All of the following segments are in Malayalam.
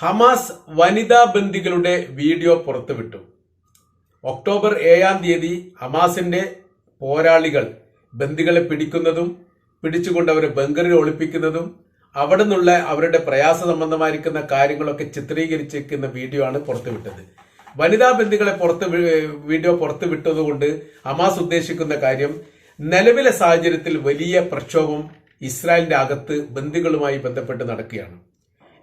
ഹമാസ് വനിതാ ബന്ദികളുടെ വീഡിയോ പുറത്തുവിട്ടു. ഒക്ടോബർ ഏഴാം തീയതി ഹമാസിന്റെ പോരാളികൾ ബന്ദികളെ പിടിക്കുന്നതും പിടിച്ചുകൊണ്ട് അവരെ ബംഗറിൽ ഒളിപ്പിക്കുന്നതും അവിടെ നിന്നുള്ള അവരുടെ പ്രയാസ സംബന്ധമായിരിക്കുന്ന കാര്യങ്ങളൊക്കെ ചിത്രീകരിച്ചിരിക്കുന്ന വീഡിയോ ആണ് പുറത്തുവിട്ടത്. വനിതാ ബന്ദികളെ പുറത്ത് വീഡിയോ പുറത്തുവിട്ടതുകൊണ്ട് ഹമാസ് ഉദ്ദേശിക്കുന്ന കാര്യം നിലവിലെ സാഹചര്യത്തിൽ വലിയ പ്രക്ഷോഭം ഇസ്രായേലിന്റെ അകത്ത് ബന്ദികളുമായി ബന്ധപ്പെട്ട് നടക്കുകയാണ്.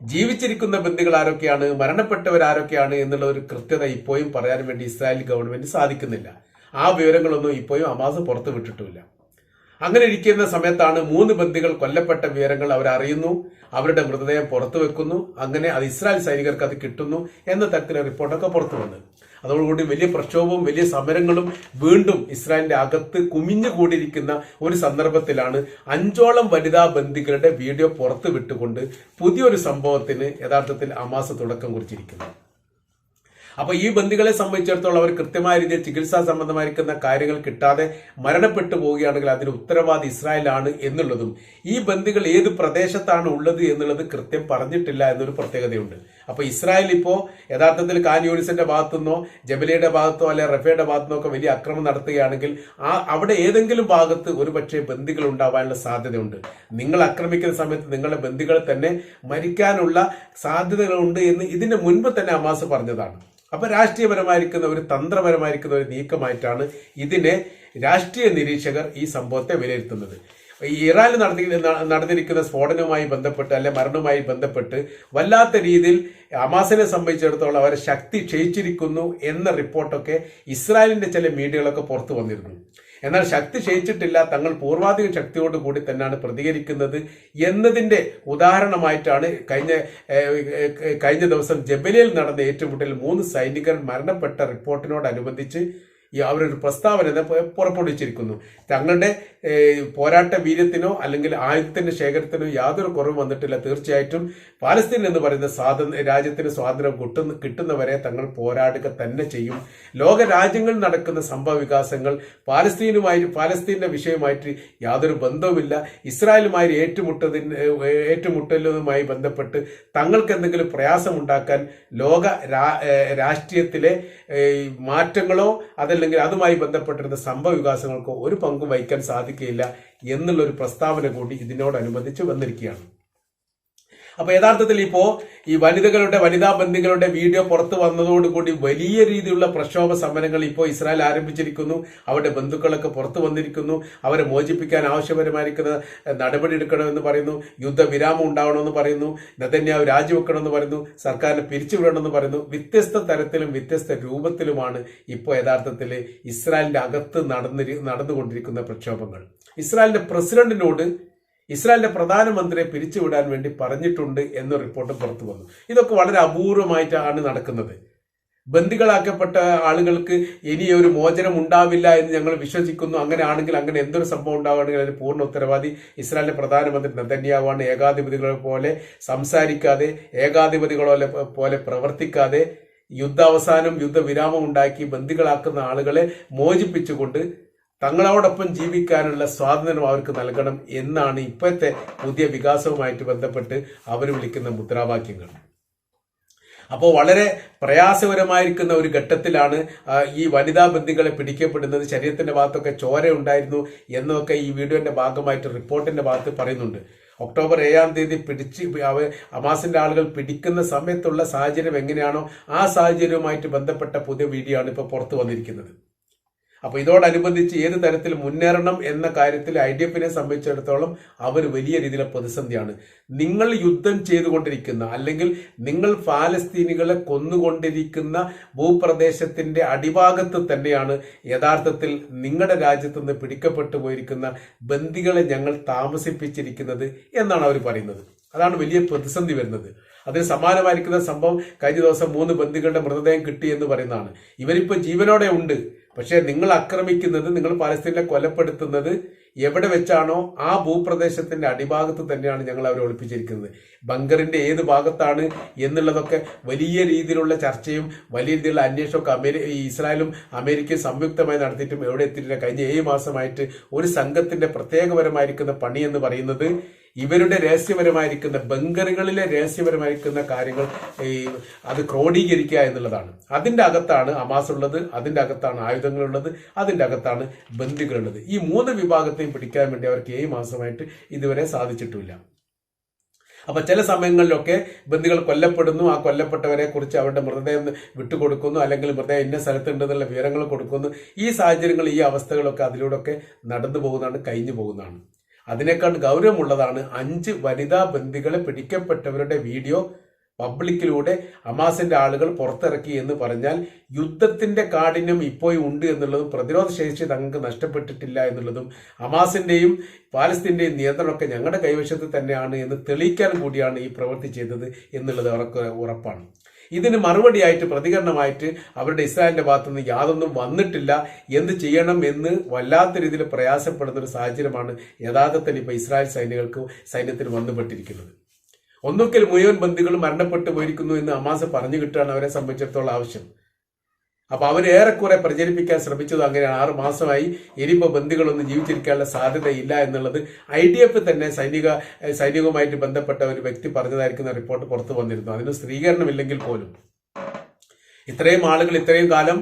ജീവിച്ചിരിക്കുന്ന ബന്ധുക്കൾ ആരൊക്കെയാണ് മരണപ്പെട്ടവർ ആരൊക്കെയാണ് എന്നുള്ള ഒരു കൃത്യത ഇപ്പോഴും പറയാൻ വേണ്ടി ഇസ്രായേൽ ഗവൺമെന്റ് സാധിക്കുന്നില്ല. ആ വിവരങ്ങളൊന്നും ഇപ്പോഴും അമാസ് പുറത്തു വിട്ടിട്ടുമില്ല അങ്ങനെ ഇരിക്കുന്ന സമയത്താണ് മൂന്ന് ബന്ദികൾ കൊല്ലപ്പെട്ട വിവരങ്ങൾ അവർ അറിയുന്നു. അവരുടെ മൃതദേഹം പുറത്തു വെക്കുന്നു. അങ്ങനെ അത് ഇസ്രായേൽ സൈനികർക്ക് അത് കിട്ടുന്നു എന്ന തരത്തിലെ റിപ്പോർട്ടൊക്കെ പുറത്തു വന്നു. അതോടുകൂടി വലിയ പ്രക്ഷോഭവും വലിയ സമരങ്ങളും വീണ്ടും ഇസ്രായേലിന്റെ അകത്ത് കുമിഞ്ഞു കൂടിയിരിക്കുന്ന ഒരു സന്ദർഭത്തിലാണ് അഞ്ചോളം വനിതാ ബന്ദികളുടെ വീഡിയോ പുറത്തു വിട്ടുകൊണ്ട് പുതിയൊരു സംഭവത്തിന് യഥാർത്ഥത്തിൽ അമാസ തുടക്കം കുറിച്ചിരിക്കുന്നത്. അപ്പൊ ഈ ബന്ദികളെ സംബന്ധിച്ചിടത്തോളം അവർ കൃത്യമായ രീതിയിൽ ചികിത്സാ സംബന്ധമായിരിക്കുന്ന കാര്യങ്ങൾ കിട്ടാതെ മരണപ്പെട്ടു പോവുകയാണെങ്കിൽ അതിന് ഉത്തരവാദി ഇസ്രായേലാണ് എന്നുള്ളതും ഈ ബന്ദികൾ ഏത് പ്രദേശത്താണ് ഉള്ളത് എന്നുള്ളത് കൃത്യം പറഞ്ഞിട്ടില്ല എന്നൊരു പ്രത്യേകതയുണ്ട്. അപ്പൊ ഇസ്രായേൽ ഇപ്പോ യഥാർത്ഥത്തിൽ കാൻ കാൻയൂണിസിന്റെ ഭാഗത്തുനിന്നോ ജബലിയുടെ ഭാഗത്തോ അല്ലെ റഫയുടെ ഭാഗത്തുനിന്നോ ഒക്കെ വലിയ അക്രമം നടത്തുകയാണെങ്കിൽ ആ അവിടെ ഏതെങ്കിലും ഭാഗത്ത് ഒരു പക്ഷേ ബന്ദികൾ ഉണ്ടാവാനുള്ള സാധ്യതയുണ്ട്. നിങ്ങൾ ആക്രമിക്കുന്ന സമയത്ത് നിങ്ങളുടെ ബന്ദികൾ തന്നെ മരിക്കാനുള്ള സാധ്യതകളുണ്ട് എന്ന് ഇതിന്റെ മുൻപ് തന്നെ അമാസ് പറഞ്ഞതാണ്. അപ്പൊ രാഷ്ട്രീയപരമായിരിക്കുന്ന ഒരു തന്ത്രപരമായിരിക്കുന്ന ഒരു നീക്കമായിട്ടാണ് ഇതിനെ രാഷ്ട്രീയ നിരീക്ഷകർ ഈ സംഭവത്തെ വിലയിരുത്തുന്നത്. ഈ ഇറാനിൽ നടത്തി നടന്നിരിക്കുന്ന സ്ഫോടനവുമായി ബന്ധപ്പെട്ട് അല്ലെ മരണവുമായി ബന്ധപ്പെട്ട് വല്ലാത്ത രീതിയിൽ അമാസിനെ സംബന്ധിച്ചിടത്തോളം അവരെ ശക്തി ക്ഷയിച്ചിരിക്കുന്നു എന്ന റിപ്പോർട്ടൊക്കെ ഇസ്രായേലിന്റെ ചില മീഡിയകളൊക്കെ പുറത്തു വന്നിരുന്നു. എന്നാൽ ശക്തി ക്ഷയിച്ചിട്ടില്ല. തങ്ങൾ പൂർവാധിക ശക്തിയോട് കൂടി തന്നെയാണ് പ്രതികരിക്കുന്നത് എന്നതിന്റെ ഉദാഹരണമായിട്ടാണ് കഴിഞ്ഞ കഴിഞ്ഞ ദിവസം ജബലിയിൽ നടന്ന ഏറ്റുമുട്ടലിൽ മൂന്ന് സൈനികർ മരണപ്പെട്ട റിപ്പോർട്ടിനോടനുബന്ധിച്ച് ഈ അവരൊരു പ്രസ്താവന പുറപ്പെടുവിച്ചിരിക്കുന്നു. തങ്ങളുടെ പോരാട്ട വീര്യത്തിനോ അല്ലെങ്കിൽ ആയുധത്തിന്റെ ശേഖരത്തിനോ യാതൊരു കുറവും വന്നിട്ടില്ല. തീർച്ചയായിട്ടും പാലസ്തീൻ എന്ന് പറയുന്ന സ്വാതന്ത്ര്യ രാജ്യത്തിന് സ്വാതന്ത്ര്യം കിട്ടുന്ന കിട്ടുന്നവരെ തങ്ങൾ പോരാടുക തന്നെ ചെയ്യും. ലോക രാജ്യങ്ങളിൽ നടക്കുന്ന സംഭവ വികാസങ്ങൾ പാലസ്തീനുമായി പാലസ്തീന്റെ വിഷയമായിട്ട് യാതൊരു ബന്ധവുമില്ല. ഇസ്രായേലുമായി ഏറ്റുമുട്ടതിന് ഏറ്റുമുട്ടലുമായി ബന്ധപ്പെട്ട് തങ്ങൾക്ക് എന്തെങ്കിലും പ്രയാസമുണ്ടാക്കാൻ ലോക രാഷ്ട്രീയത്തിലെ മാറ്റങ്ങളോ മാറ്റങ്ങളോ അതല്ലെങ്കിൽ അതുമായി ബന്ധപ്പെട്ടിരുന്ന സംഭവ വികാസങ്ങൾക്കോ ഒരു പങ്കും വഹിക്കാൻ സാധിക്കില്ല എന്നുള്ളൊരു പ്രസ്താവന കൂടി ഇതിനോടനുബന്ധിച്ച് വന്നിരിക്കുകയാണ്. അപ്പൊ യഥാർത്ഥത്തിൽ ഇപ്പോ ഈ വനിതകളുടെ വനിതാ ബന്ധികളുടെ വീഡിയോ പുറത്തു വന്നതോടുകൂടി വലിയ രീതിയിലുള്ള പ്രക്ഷോഭ സമരങ്ങൾ ഇപ്പോൾ ഇസ്രായേൽ ആരംഭിച്ചിരിക്കുന്നു. അവരുടെ ബന്ധുക്കളൊക്കെ പുറത്തു വന്നിരിക്കുന്നു. അവരെ മോചിപ്പിക്കാൻ ആവശ്യപരമായിരിക്കുന്ന നടപടി എടുക്കണമെന്ന് പറയുന്നു. യുദ്ധവിരാമം ഉണ്ടാവണമെന്ന് പറയുന്നു. നെതന്യാവ് രാജിവെക്കണമെന്ന് പറയുന്നു. സർക്കാരിനെ പിരിച്ചുവിടണമെന്ന് പറയുന്നു. വ്യത്യസ്ത തരത്തിലും വ്യത്യസ്ത രൂപത്തിലുമാണ് ഇപ്പോൾ യഥാർത്ഥത്തിൽ ഇസ്രായേലിന്റെ അകത്ത് നടന്നിരി നടന്നുകൊണ്ടിരിക്കുന്ന പ്രക്ഷോഭങ്ങൾ. ഇസ്രായേലിന്റെ പ്രസിഡന്റിനോട് ഇസ്രായേലിന്റെ പ്രധാനമന്ത്രിയെ പിരിച്ചുവിടാൻ വേണ്ടി പറഞ്ഞിട്ടുണ്ട് എന്ന റിപ്പോർട്ട് പുറത്തു വന്നു. ഇതൊക്കെ വളരെ അപൂർവമായിട്ടാണ് നടക്കുന്നത്. ബന്ദികളാക്കപ്പെട്ട ആളുകൾക്ക് ഇനി ഒരു മോചനം ഉണ്ടാവില്ല എന്ന് ഞങ്ങൾ വിശ്വസിക്കുന്നു. അങ്ങനെ ആണെങ്കിൽ അങ്ങനെ എന്തൊരു സംഭവം ഉണ്ടാവുകയാണെങ്കിൽ അതിന് പൂർണ ഉത്തരവാദി ഇസ്രായേലിന്റെ പ്രധാനമന്ത്രി നെതന്യാവാണ് ഏകാധിപതികളെ പോലെ സംസാരിക്കാതെ ഏകാധിപതികളെ പോലെ പ്രവർത്തിക്കാതെ യുദ്ധാവസാനം യുദ്ധവിരാമം ഉണ്ടാക്കി ബന്ദികളാക്കുന്ന ആളുകളെ മോചിപ്പിച്ചുകൊണ്ട് തങ്ങളോടൊപ്പം ജീവിക്കാനുള്ള സ്വാതന്ത്ര്യം അവർക്ക് നൽകണം എന്നാണ് ഇപ്പോഴത്തെ പുതിയ വികാസവുമായിട്ട് ബന്ധപ്പെട്ട് അവർ വിളിക്കുന്ന മുദ്രാവാക്യങ്ങൾ. അപ്പോൾ വളരെ പ്രയാസകരമായിരിക്കുന്ന ഒരു ഘട്ടത്തിലാണ് ഈ വനിതാ ബന്ധികളെ പിടിക്കപ്പെടുന്നത്. ശരീരത്തിന്റെ ഭാഗത്തൊക്കെ ചോര ഉണ്ടായിരുന്നു എന്നൊക്കെ ഈ വീഡിയോന്റെ ഭാഗമായിട്ട് റിപ്പോർട്ടിന്റെ ഭാഗത്ത് പറയുന്നുണ്ട്. ഒക്ടോബർ ഏഴാം തീയതി പിടിച്ച് അവ അമാസിന്റെ ആളുകൾ പിടിക്കുന്ന സമയത്തുള്ള സാഹചര്യം എങ്ങനെയാണോ ആ സാഹചര്യവുമായിട്ട് ബന്ധപ്പെട്ട പുതിയ വീഡിയോ ആണ് ഇപ്പോൾ പുറത്തു വന്നിരിക്കുന്നത്. അപ്പൊ ഇതോടനുബന്ധിച്ച് ഏത് തരത്തിൽ മുന്നേറണം എന്ന കാര്യത്തിൽ ഐ ഡി എഫിനെ സംബന്ധിച്ചിടത്തോളം അവർ വലിയ രീതിയിലെ പ്രതിസന്ധിയാണ്. നിങ്ങൾ യുദ്ധം ചെയ്തുകൊണ്ടിരിക്കുന്ന അല്ലെങ്കിൽ നിങ്ങൾ ഫാലസ്തീനികളെ കൊന്നുകൊണ്ടിരിക്കുന്ന ഭൂപ്രദേശത്തിന്റെ അടിഭാഗത്ത് തന്നെയാണ് യഥാർത്ഥത്തിൽ നിങ്ങളുടെ രാജ്യത്ത് നിന്ന് പിടിക്കപ്പെട്ടു പോയിരിക്കുന്ന ബന്ദികളെ ഞങ്ങൾ താമസിപ്പിച്ചിരിക്കുന്നത് എന്നാണ് അവർ പറയുന്നത്. അതാണ് വലിയ പ്രതിസന്ധി വരുന്നത്. അതിന് സമാനമായിരിക്കുന്ന സംഭവം കഴിഞ്ഞ ദിവസം മൂന്ന് ബന്ധുക്കളുടെ മൃതദേഹം കിട്ടി എന്ന് പറയുന്നതാണ്. ഇവരിപ്പോ ജീവനോടെ ഉണ്ട്. പക്ഷേ നിങ്ങൾ ആക്രമിക്കുന്നത് നിങ്ങൾ പാലസ്തീനെ കൊലപ്പെടുത്തുന്നത് എവിടെ വെച്ചാണോ ആ ഭൂപ്രദേശത്തിന്റെ അടിഭാഗത്ത് തന്നെയാണ് ഞങ്ങൾ അവരെ ഒളിപ്പിച്ചിരിക്കുന്നത്. ബങ്കറിന്റെ ഏത് ഭാഗത്താണ് എന്നുള്ളതൊക്കെ വലിയ രീതിയിലുള്ള ചർച്ചയും വലിയ രീതിയിലുള്ള അന്വേഷണമൊക്കെ അമേരി ഇസ്രായേലും അമേരിക്കയും സംയുക്തമായി നടത്തിയിട്ടും എവിടെ എത്തിയിട്ടില്ല. കഴിഞ്ഞ ഏഴ് മാസമായിട്ട് ഒരു സംഘത്തിന്റെ പ്രത്യേകപരമായിരിക്കുന്ന പണി എന്ന് പറയുന്നത് ഇവരുടെ രഹസ്യപരമായിരിക്കുന്ന ബങ്കറുകളിലെ രഹസ്യപരമായിരിക്കുന്ന കാര്യങ്ങൾ ഈ അത് ക്രോഡീകരിക്കുക എന്നുള്ളതാണ്. അതിന്റെ അകത്താണ് അമാസ് ഉള്ളത് അതിന്റെ അകത്താണ് ആയുധങ്ങളുള്ളത് അതിന്റെ അകത്താണ് ബന്ദികളുള്ളത്. ഈ മൂന്ന് വിഭാഗത്തെയും പിടിക്കാൻ വേണ്ടി അവർക്ക് ഏഴ് മാസമായിട്ട് ഇതുവരെ സാധിച്ചിട്ടില്ല അപ്പൊ ചില സമയങ്ങളിലൊക്കെ ബന്ദികൾ കൊല്ലപ്പെടുന്നു ആ കൊല്ലപ്പെട്ടവരെ കുറിച്ച് അവരുടെ മൃതദേഹം വിട്ടുകൊടുക്കുന്നു അല്ലെങ്കിൽ മൃതദേഹം ഇന്ന സ്ഥലത്തുണ്ടെന്നുള്ള വിവരങ്ങൾ കൊടുക്കുന്നു. ഈ സാഹചര്യങ്ങൾ ഈ അവസ്ഥകളൊക്കെ അതിലൂടെ ഒക്കെ നടന്നു പോകുന്നതാണ് കഴിഞ്ഞു പോകുന്നതാണ്. അതിനേക്കാൾ ഗൗരവമുള്ളതാണ് അഞ്ച് വനിതാ ബന്ദികളെ പിടിക്കപ്പെട്ടവരുടെ വീഡിയോ പബ്ലിക്കിലൂടെ അമാസിന്റെ ആളുകൾ പുറത്തിറക്കി എന്ന് പറഞ്ഞാൽ യുദ്ധത്തിന്റെ കാഠിന്യം ഇപ്പോഴും ഉണ്ട് എന്നുള്ളതും പ്രതിരോധ ശേഷി തങ്ങൾക്ക് നഷ്ടപ്പെട്ടിട്ടില്ല എന്നുള്ളതും അമാസിന്റെയും പാലസ്തീന്റെയും നിയന്ത്രണമൊക്കെ ഞങ്ങളുടെ കൈവശത്ത് തന്നെയാണ് എന്ന് തെളിയിക്കാൻ കൂടിയാണ് ഈ പ്രവൃത്തി ചെയ്തത് എന്നുള്ളത് ഉറപ്പാണ്. ഇതിന് മറുപടിയായിട്ട് പ്രതികരണമായിട്ട് അവരുടെ ഇസ്രായേലിന്റെ ഭാഗത്തു നിന്ന് യാതൊന്നും വന്നിട്ടില്ല. എന്ത് ചെയ്യണം എന്ന് വല്ലാത്ത രീതിയിൽ പ്രയാസപ്പെടുന്ന ഒരു സാഹചര്യമാണ് യഥാർത്ഥത്തിൽ ഇപ്പൊ ഇസ്രായേൽ സൈനികൾക്ക് സൈന്യത്തിന് വന്നുപെട്ടിരിക്കുന്നത്. ഒന്നുകിൽ മുഴുവൻ ബന്ധുക്കൾ മരണപ്പെട്ടു പോയിരിക്കുന്നു എന്ന് അമാസ പറഞ്ഞു കിട്ടുകയാണ് അവരെ സംബന്ധിച്ചിടത്തോളം ആവശ്യം. അപ്പൊ അവർ ഏറെക്കുറെ പ്രചരിപ്പിക്കാൻ ശ്രമിച്ചത് അങ്ങനെയാണ്. ആറ് മാസമായി ഇനിയിപ്പോ ബന്ധുക്കളൊന്നും ജീവിച്ചിരിക്കാനുള്ള സാധ്യതയില്ല എന്നുള്ളത് ഐ ഡി എഫ് തന്നെ സൈനിക സൈനികവുമായിട്ട് ബന്ധപ്പെട്ട ഒരു വ്യക്തി പറഞ്ഞതായിരിക്കുന്ന റിപ്പോർട്ട് പുറത്തു വന്നിരുന്നു. അതിന് സ്ഥിരീകരണമില്ലെങ്കിൽ പോലും. ഇത്രയും ആളുകൾ ഇത്രയും കാലം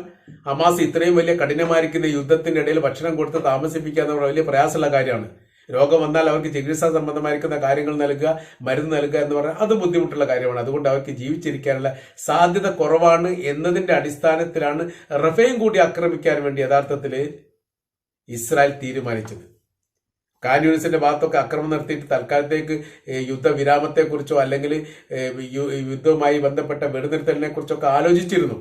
അമാസ് ഇത്രയും വലിയ കഠിനമായിരിക്കുന്ന യുദ്ധത്തിന്റെ ഇടയിൽ ഭക്ഷണം കൊടുത്ത് താമസിപ്പിക്കുക വലിയ പ്രയാസമുള്ള കാര്യമാണ്. രോഗം വന്നാൽ അവർക്ക് ചികിത്സാ സംബന്ധമായിരിക്കുന്ന കാര്യങ്ങൾ നൽകുക മരുന്ന് നൽകുക എന്ന് പറഞ്ഞാൽ അത് ബുദ്ധിമുട്ടുള്ള കാര്യമാണ്. അതുകൊണ്ട് അവർക്ക് ജീവിച്ചിരിക്കാനുള്ള സാധ്യത കുറവാണ് എന്നതിന്റെ അടിസ്ഥാനത്തിലാണ് റഫേയും കൂടി ആക്രമിക്കാൻ വേണ്ടി യഥാർത്ഥത്തിൽ ഇസ്രായേൽ തീരുമാനിച്ചത്. കാന്യൂണിസിന്റെ ഭാഗത്തൊക്കെ അക്രമം നടത്തിയിട്ട് തൽക്കാലത്തേക്ക് യുദ്ധവിരാമത്തെക്കുറിച്ചോ അല്ലെങ്കിൽ യുദ്ധവുമായി ബന്ധപ്പെട്ട വെടിനിർത്തലിനെ കുറിച്ചൊക്കെ ആലോചിച്ചിരുന്നു.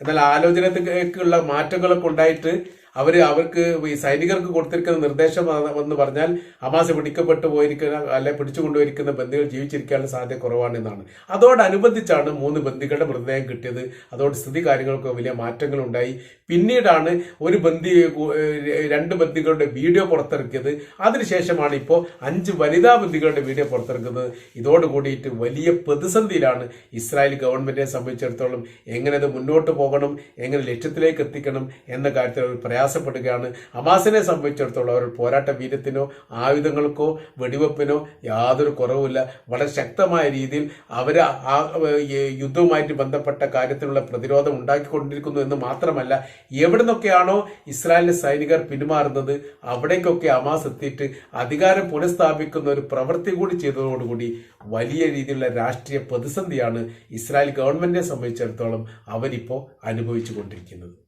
എന്നാൽ ആലോചനത്തിലേക്കുള്ള മാറ്റങ്ങളൊക്കെ ഉണ്ടായിട്ട് അവർ അവർക്ക് ഈ സൈനികർക്ക് കൊടുത്തിരിക്കുന്ന നിർദ്ദേശം എന്ന് പറഞ്ഞാൽ ഹമാസ് പിടിക്കപ്പെട്ടു പോയിരിക്കുന്ന അല്ലെ പിടിച്ചുകൊണ്ടുപോയിരിക്കുന്ന ബന്ധികൾ ജീവിച്ചിരിക്കാനുള്ള സാധ്യത കുറവാണെന്നാണ്. അതോടനുബന്ധിച്ചാണ് മൂന്ന് ബന്ധികളുടെ മൃതദേഹം കിട്ടിയത്. അതോട് സ്ഥിതി കാര്യങ്ങൾക്ക് വലിയ മാറ്റങ്ങൾ ഉണ്ടായി പിന്നീടാണ് ഒരു ബന്ദി രണ്ട് ബന്ധികളുടെ വീഡിയോ പുറത്തിറക്കിയത്. അതിനുശേഷമാണ് ഇപ്പോൾ അഞ്ച് വനിതാ ബന്ധികളുടെ വീഡിയോ പുറത്തിറക്കുന്നത്. ഇതോട് കൂടിയിട്ട് വലിയ പ്രതിസന്ധിയിലാണ് ഇസ്രായേൽ ഗവൺമെന്റിനെ സംബന്ധിച്ചിടത്തോളം എങ്ങനെ അത് മുന്നോട്ട് പോകണം എങ്ങനെ ലക്ഷ്യത്തിലേക്ക് എത്തിക്കണം എന്ന കാര്യത്തിൽ അവർ പ്രയാസപ്പെടുകയാണ്. ഹമാസിനെ സംബന്ധിച്ചിടത്തോളം അവർ പോരാട്ട വീര്യത്തിനോ ആയുധങ്ങൾക്കോ വെടിവെപ്പിനോ യാതൊരു കുറവുമില്ല. വളരെ ശക്തമായ രീതിയിൽ അവർ ആ യുദ്ധവുമായിട്ട് ബന്ധപ്പെട്ട കാര്യത്തിനുള്ള പ്രതിരോധം ഉണ്ടാക്കിക്കൊണ്ടിരിക്കുന്നു എന്ന് മാത്രമല്ല എവിടെ നിന്നൊക്കെയാണോ ഇസ്രായേലിലെ സൈനികർ പിന്മാറുന്നത് അവിടേക്കൊക്കെ ഹമാസ് എത്തിയിട്ട് അധികാരം പുനഃസ്ഥാപിക്കുന്ന ഒരു പ്രവൃത്തി കൂടി ചെയ്തതോടുകൂടി വലിയ രീതിയിലുള്ള രാഷ്ട്രീയ പ്രതിസന്ധിയാണ് ഇസ്രായേൽ ഗവൺമെന്റിനെ സംബന്ധിച്ചിടത്തോളം അവരിപ്പോൾ അനുഭവിച്ചു കൊണ്ടിരിക്കുന്നത്